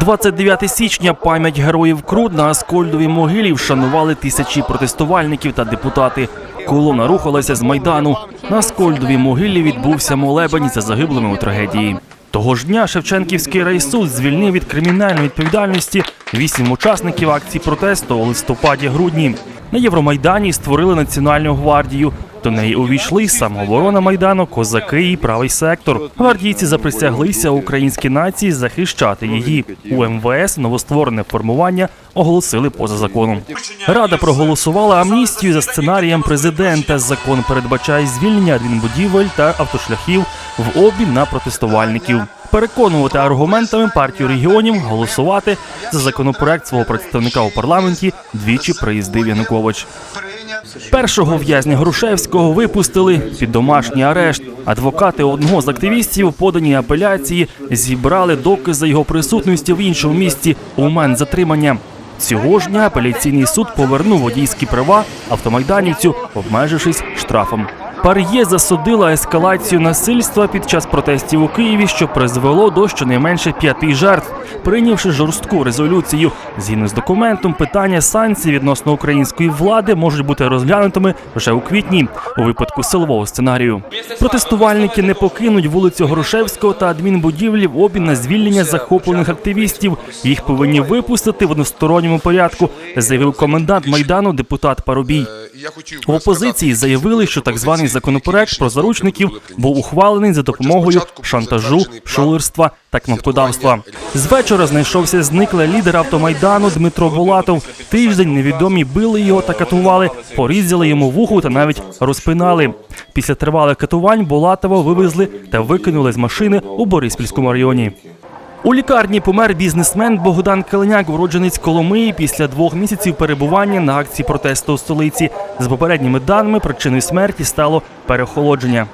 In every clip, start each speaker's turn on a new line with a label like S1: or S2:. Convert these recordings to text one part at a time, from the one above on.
S1: 29 січня пам'ять героїв Крут на Аскольдовій могилі вшанували тисячі протестувальників та депутати. Колона рухалася з майдану. На Аскольдовій могилі відбувся молебень за загиблими у трагедії. Того ж дня Шевченківський райсуд звільнив від кримінальної відповідальності вісім учасників акції протесту у листопаді-грудні. На Євромайдані створили національну гвардію. До неї увійшли самооборона майдану, козаки і правий сектор. Гвардійці заприсяглися українській нації захищати її. У МВС новостворене формування оголосили поза законом. Рада проголосувала амністію за сценарієм президента. Закон передбачає звільнення адмінбудівель та автошляхів в обмін на протестувальників. Переконувати аргументами партію регіонів голосувати за законопроект свого представника у парламенті двічі приїздив Янукович. Першого в'язня Грушевського випустили під домашній арешт. Адвокати одного з активістів, подані апеляції, зібрали докази його присутності в іншому місті у момент затримання. Цього ж дня апеляційний суд повернув водійські права автомайданівцю, обмежившись штрафом. Пар'є засудила ескалацію насильства під час протестів у Києві, що призвело до щонайменше п'яти жертв, прийнявши жорстку резолюцію. Згідно з документом, питання санкцій відносно української влади можуть бути розглянутими вже у квітні, у випадку силового сценарію. Протестувальники не покинуть вулицю Грушевського та адмінбудівлі в обмін на звільнення захоплених активістів. Їх повинні випустити в односторонньому порядку, заявив комендант майдану депутат Парубій.
S2: Хотів
S1: В опозиції заявили, що так званий законопроект про заручників був ухвалений за допомогою шантажу, шулерства та кнопкодавства. З вечора знайшовся зниклий лідер автомайдану Дмитро Булатов. Тиждень невідомі били його та катували, порізали йому вуху та навіть розпинали. Після тривалих катувань Булатова вивезли та викинули з машини у Бориспільському районі. У лікарні помер бізнесмен Богдан Калиняк, уродженець Коломиї, після двох місяців перебування на акції протесту у столиці. За попередніми даними, причиною смерті стало переохолодження.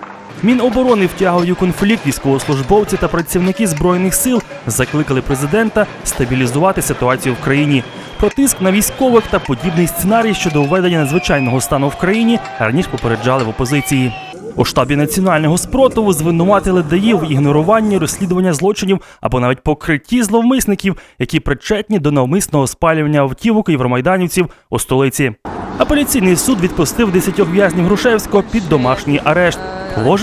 S1: Міноборони втягують у конфлікт військовослужбовці та працівники збройних сил закликали президента стабілізувати ситуацію в країні. Про тиск на військових та подібний сценарій щодо введення надзвичайного стану в країні раніше попереджали в опозиції. У штабі національного спротиву звинуватили ДАІ в ігноруванні розслідування злочинів або навіть покритті зловмисників, які причетні до навмисного спалювання автівок євромайданівців у столиці. Апеляційний суд відпустив 10 в'язнів Грушевського під домашній арешт.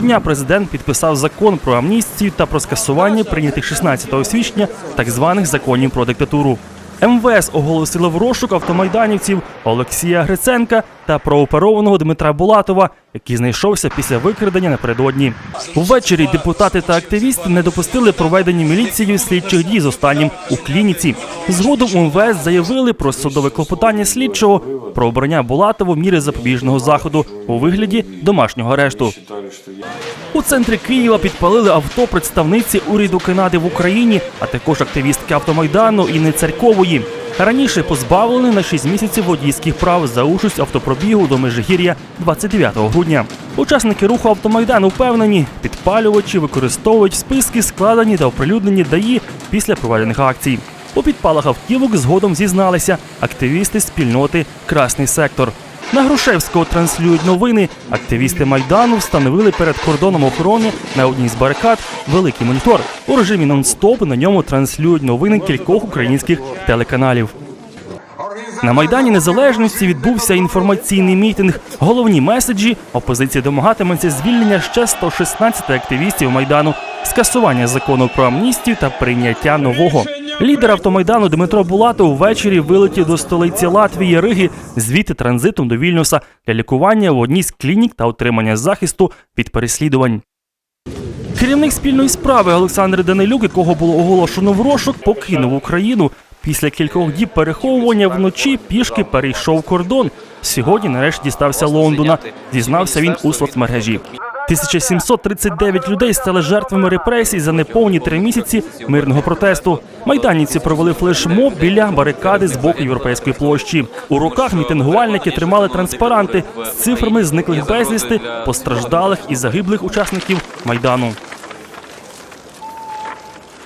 S1: Дня президент підписав закон про амністію та про скасування прийнятих 16 січня так званих законів про диктатуру. МВС оголосило в розшук автомайданівців Олексія Гриценка та прооперованого Дмитра Булатова, який знайшовся після викрадення напередодні. Ввечері депутати та активісти не допустили проведення міліцією слідчих дій з останнім у клініці. Згодом у МВС заявили про судове клопотання слідчого про обрання Булатову міри запобіжного заходу у вигляді домашнього арешту. У центрі Києва підпалили авто представниці уряду Канади в Україні, а також активістки автомайдану Інни Царькової. Раніше позбавлені на 6 місяців водійських прав за участь автопробігу до Межигір'я 29 грудня. Учасники руху автомайдану впевнені, підпалювачі використовують списки, складені та оприлюднені ДАІ після проведених акцій. У підпалах автівок згодом зізналися активісти спільноти Красний сектор. На Грушевського транслюють новини. Активісти майдану встановили перед кордоном охорони на одній з барикад великий монітор. У режимі нон-стоп на ньому транслюють новини кількох українських телеканалів. На майдані незалежності відбувся інформаційний мітинг. Головні меседжі опозиція домагатиметься звільнення ще 116 активістів майдану, скасування закону про амністію та прийняття нового. Лідер автомайдану Дмитро Булатов ввечері вилетів до столиці Латвії Риги, звідти транзитом до Вільнюса для лікування в одній з клінік та отримання захисту від переслідувань. Керівник спільної справи Олександр Данилюк, якого було оголошено в розшук, покинув Україну. Після кількох діб переховування вночі пішки перейшов кордон. Сьогодні нарешті дістався Лондона. Зізнався він у соцмережі. 1739 людей стали жертвами репресій за неповні три місяці мирного протесту. Майданівці провели флешмоб біля барикади з боку європейської площі. У руках мітингувальники тримали транспаранти з цифрами зниклих безвісти, постраждалих і загиблих учасників майдану.